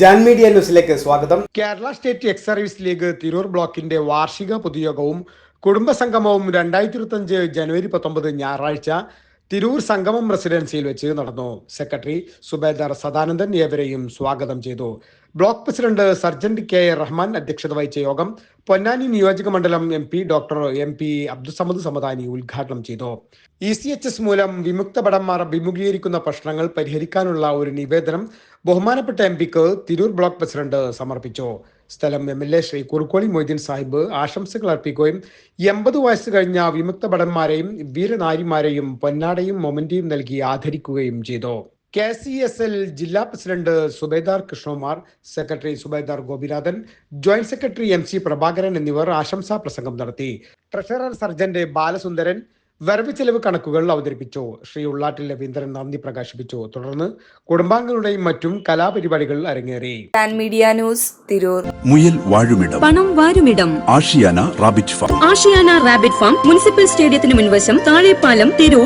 ജാൻ ന്യൂസിലേക്ക് സ്വാഗതം. Kerala state ex service league Tirur ബ്ലോക്കിന്റെ വാർഷിക പൊതുയോഗവും കുടുംബ സംഗമവും രണ്ടായിരത്തി ഇരുപത്തഞ്ച് ജനുവരി പത്തൊമ്പത് ഞായറാഴ്ച തിരൂർ സംഗമം റെസിഡൻസിയിൽ വെച്ച് നടന്നു. സെക്രട്ടറി സുബേദർ സദാനന്ദൻ ഏവരെയും സ്വാഗതം ചെയ്തു. Block president sergeant K Rahman അധ്യക്ഷത വഹിച്ച യോഗം പൊന്നാനി നിയോജക മണ്ഡലം M P doctor M P Abdussamad Samadani ഉദ്ഘാടനം ചെയ്തു. ഇ സി എച്ച് എസ് മൂലം വിമുക്ത ഭടന്മാർ അഭിമുഖീകരിക്കുന്ന പ്രശ്നങ്ങൾ പരിഹരിക്കാനുള്ള ഒരു നിവേദനം ബഹുമാനപ്പെട്ട എം പിക്ക് തിരൂർ ബ്ലോക്ക് പ്രസിഡന്റ് സമർപ്പിച്ചു. സ്ഥലം M L A Shri Kurukkoli Moideen Sahib ആശംസകൾ അർപ്പിക്കുകയും എൺപത് വയസ്സ് കഴിഞ്ഞ വിമുക്ത ഭടന്മാരെയും വീരനാരിമാരെയും പൊന്നാടയും മൊമന്റിയും നൽകി ആദരിക്കുകയും ചെയ്തു. കെ സി എസ് എൽ ജില്ലാ president Subedar Krishnakumar secretary Subedar Gopinathan joint secretary M C Prabhakaran എന്നിവർ ആശംസാ പ്രസംഗം നടത്തി. ട്രഷറർ സർജന്റ് ബാലസുന്ദരൻ വരവ് ചെലവ് കണക്കുകൾ അവതരിപ്പിച്ചു. ശ്രീ ഉള്ളാട്ടിൽ രവീന്ദ്രൻ നന്ദി പ്രകാശിപ്പിച്ചു. തുടർന്ന് കുടുംബാംഗങ്ങളുടെയും മറ്റും കലാപരിപാടികൾ അരങ്ങേറി. ടാൻ മീഡിയ ന്യൂസ് തിരൂർ. മുയൽ വാഴുമിടം. പണം വാരുമിടം. Ashiyana rabbit farm. Ashiyana rabbit farm municipal സ്റ്റേഡിയത്തിന് മുൻവശം താഴെപ്പാലം തിരൂർ.